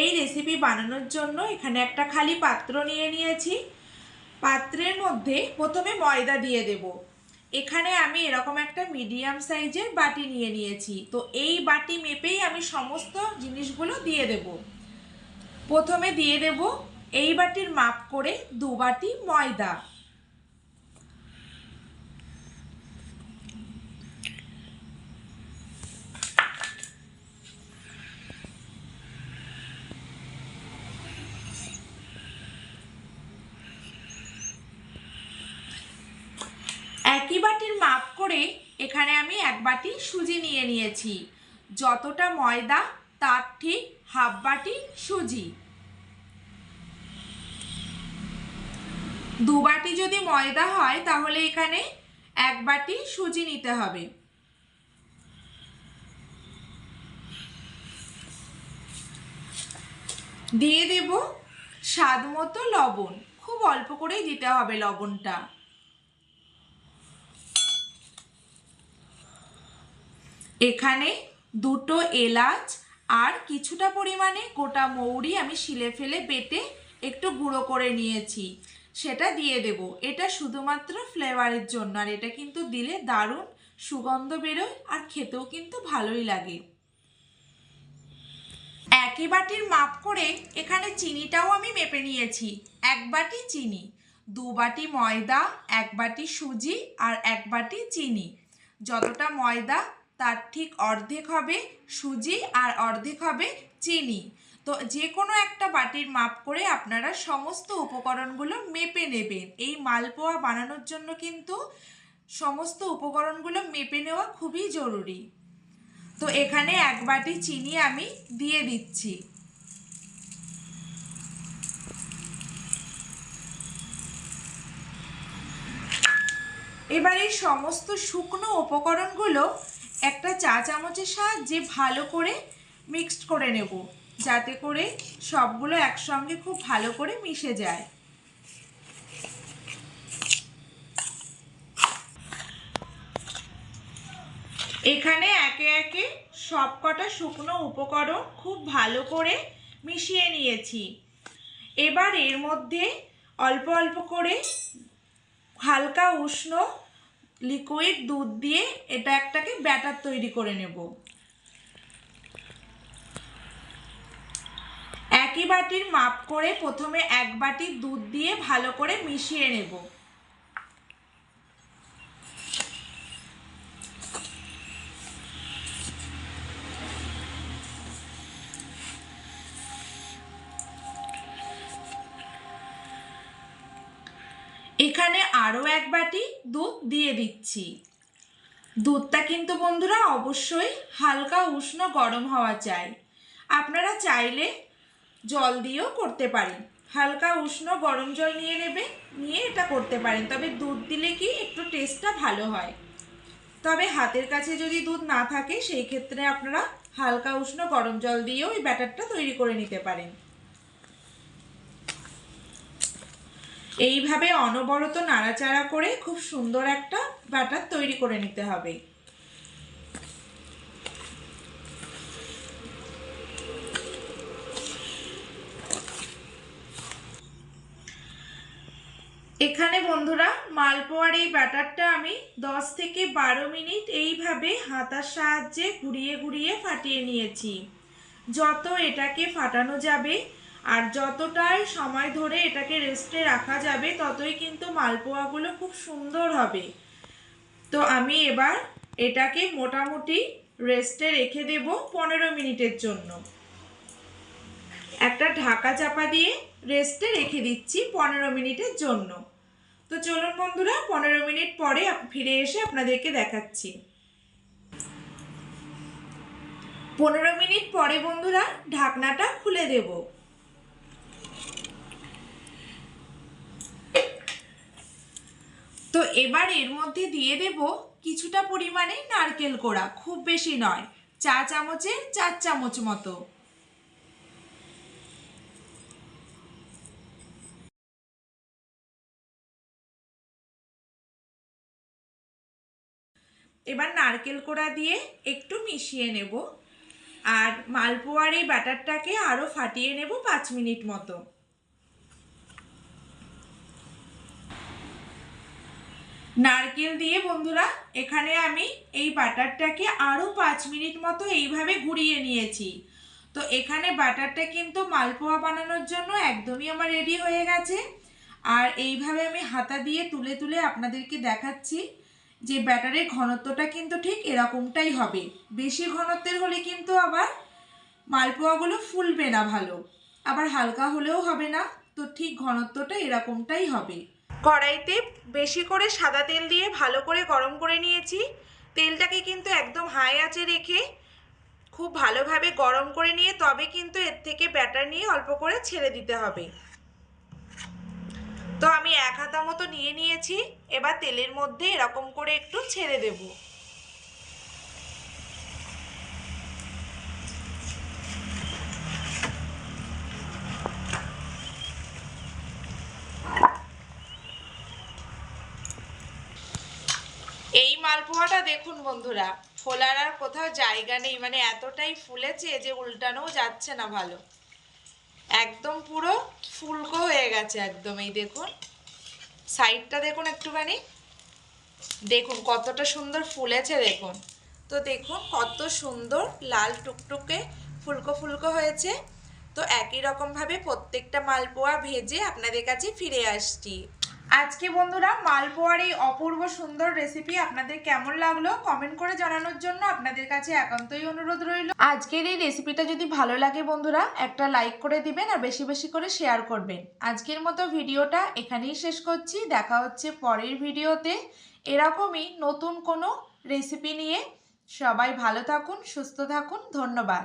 এই রেসিপি বানানোর জন্য এখানে একটা খালি পাত্র নিয়ে নিয়েছি। পাত্রের মধ্যে প্রথমে ময়দা দিয়ে দেব। এখানে আমি এরকম একটা মিডিয়াম সাইজের বাটি নিয়ে নিয়েছি। তো এই বাটি মেপেই আমি সমস্ত জিনিসগুলো দিয়ে দেব। প্রথমে দিয়ে দেব এই বাটির মাপ করে দু বাটি ময়দা একই বাটির মাপ করে এখানে আমি এক বাটি সুজি নিয়ে নিয়েছি। যতটা ময়দা, তার ঠিক হাফ বাটি সুজি। দু বাটি যদি ময়দা হয়, তাহলে এখানে এক বাটি সুজি নিতে হবে। দিয়ে দেব স্বাদ মতো লবণ। খুব অল্প করেই দিতে হবে লবণটা। এখানে দুটো এলাচ আর কিছুটা পরিমাণে গোটা মৌরি আমি শিলে ফেলে বেটে একটু গুঁড়ো করে নিয়েছি। সেটা দিয়ে দেব। এটা শুধুমাত্র ফ্লেভারের জন্য, আর এটা কিন্তু দিলে দারুণ সুগন্ধ বেরোয় আর খেতেও কিন্তু ভালোই লাগে। একই বাটির মাপ করে এখানে চিনিটাও আমি মেপে নিয়েছি। এক বাটি চিনি, দু বাটি ময়দা, এক বাটি সুজি আর এক বাটি চিনি। যতটা ময়দা তার ঠিক অর্ধেক হবে সুজি আর অর্ধেক হবে চিনি। তো যে কোনো একটা বাটির মাপ করে আপনারা সমস্ত উপকরণগুলো মেপে নেবেন। এই মালপোয়া বানানোর জন্য কিন্তু সমস্ত উপকরণগুলো মেপে নেওয়া খুবই জরুরি। তো এখানে এক বাটি চিনি আমি দিয়ে দিচ্ছি। এবার এই সমস্ত শুকনো উপকরণগুলো একটা চা চামচের সাহায্যে ভালো করে মিক্সড করে নেব, যাতে করে সবগুলো একসঙ্গে খুব ভালো করে মিশে যায়। এখানে একে একে সবকটা শুকনো উপকরণ খুব ভালো করে মিশিয়ে নিয়েছি। এবার এর মধ্যে অল্প অল্প করে হালকা উষ্ণ লিকুইড দুধ দিয়ে এটা একটাকে ব্যাটার তৈরি করে নেব। একই বাটির মাপ করে প্রথমে এক বাটি দুধ দিয়ে ভালো করে মিশিয়ে নেব। এখানে আরও এক বাটি দুধ দিয়ে দিচ্ছি। দুধটা কিন্তু বন্ধুরা অবশ্যই হালকা উষ্ণ গরম হওয়া চাই। আপনারা চাইলে জল দিয়েও করতে পারেন। হালকা উষ্ণ গরম জল নিয়ে নেবে নিয়ে এটা করতে পারেন। তবে দুধ দিলে কি একটু টেস্টটা ভালো হয়। তবে হাতের কাছে যদি দুধ না থাকে, সেই ক্ষেত্রে আপনারা হালকা উষ্ণ গরম জল দিয়েও এই ব্যাটারটা তৈরি করে নিতে পারেন। এইভাবে অনবরত নাড়াচাড়া করে খুব সুন্দর একটা ব্যাটার তৈরি করে নিতে হবে। এখানে বন্ধুরা মালপোয়ার এই ব্যাটারটা আমি দশ থেকে বারো মিনিট এইভাবে হাতার সাহায্যে ঘুরিয়ে ঘুরিয়ে ফাটিয়ে নিয়েছি। যত এটাকে ফাটানো যাবে আর যতটাই সময় ধরে এটাকে রেস্টে রাখা যাবে, ততই কিন্তু মালপোয়াগুলো খুব সুন্দর হবে। তো আমি এবার এটাকে মোটামুটি রেস্টে রেখে দেব পনেরো মিনিটের জন্য। একটা ঢাকা চাপা দিয়ে রেস্টে রেখে দিচ্ছি পনেরো মিনিটের জন্য। তো চলুন বন্ধুরা, পনেরো মিনিট পরে ফিরে এসে আপনাদেরকে দেখাচ্ছি। পনেরো মিনিট পরে বন্ধুরা, ঢাকনাটা খুলে দেবো। তো এবার এর মধ্যে দিয়ে দেব কিছুটা পরিমাণে নারকেল কোড়া, খুব বেশি নয়, চা চামচের চার চামচ মতো। এবার নারকেল কোড়া দিয়ে একটু মিশিয়ে নেব, আর মালপোয়ার এই ব্যাটারটাকে আরও ফাটিয়ে নেব পাঁচ মিনিট মতো। নারকেল দিয়ে বন্ধুরা, এখানে আমি এই বাটারটাকে আরও পাঁচ মিনিট মতো এইভাবে ঘুরিয়ে নিয়েছি। তো এখানে বাটারটা কিন্তু মালপোয়া বানানোর জন্য একদমই আমার রেডি হয়ে গেছে। আর এইভাবে আমি হাতা দিয়ে তুলে তুলে আপনাদেরকে দেখাচ্ছি যে ব্যাটারের ঘনত্বটা কিন্তু ঠিক এরকমটাই হবে। বেশি ঘনত্বের হলে কিন্তু আবার মালপোয়াগুলো ফুলবে না ভালো। আবার হালকা হলেও হবে না। তো ঠিক ঘনত্বটা এরকমটাই হবে। কড়াইতে বেশি করে সাদা তেল দিয়ে ভালো করে গরম করে নিয়েছি। তেলটাকে কিন্তু একদম হাই আঁচে রেখে খুব ভালোভাবে গরম করে নিয়ে তবে কিন্তু এর থেকে ব্যাটার নিয়ে অল্প করে ছেড়ে দিতে হবে। তো আমি এক হাতা মতো নিয়ে নিয়েছি। এবার তেলের মধ্যে এরকম করে একটু ছেড়ে দেব। এই মালপোয়াটা দেখুন বন্ধুরা, ফোলার আর কোথাও জায়গা নেই মানে এতটাই ফুলেছে যে উল্টানোও যাচ্ছে না ভালো। একদম পুরো ফুলকো হয়ে গেছে একদম, এই দেখুন। সাইডটা দেখুন একটুখানি। দেখুন কতটা সুন্দর ফুলেছে দেখুন। তো দেখুন কত সুন্দর লাল টুকটুকে ফুলকো ফুলকো হয়েছে। তো একই রকমভাবে প্রত্যেকটা মালপোয়া ভেজে আপনাদের কাছে ফিরে আসছি। আজকে বন্ধুরা মালপোয়ার এই অপূর্ব সুন্দর রেসিপি আপনাদের কেমন লাগল কমেন্ট করে জানানোর জন্য আপনাদের কাছে একান্তই অনুরোধ রইল। আজকের এই রেসিপিটা যদি ভালো লাগে বন্ধুরা, একটা লাইক করে দিবেন আর বেশি বেশি করে শেয়ার করবেন। আজকের মতো ভিডিওটা এখানেই শেষ করছি। দেখা হচ্ছে পরের ভিডিওতে এরকমই নতুন কোনো রেসিপি নিয়ে। সবাই ভালো থাকুন, সুস্থ থাকুন, ধন্যবাদ।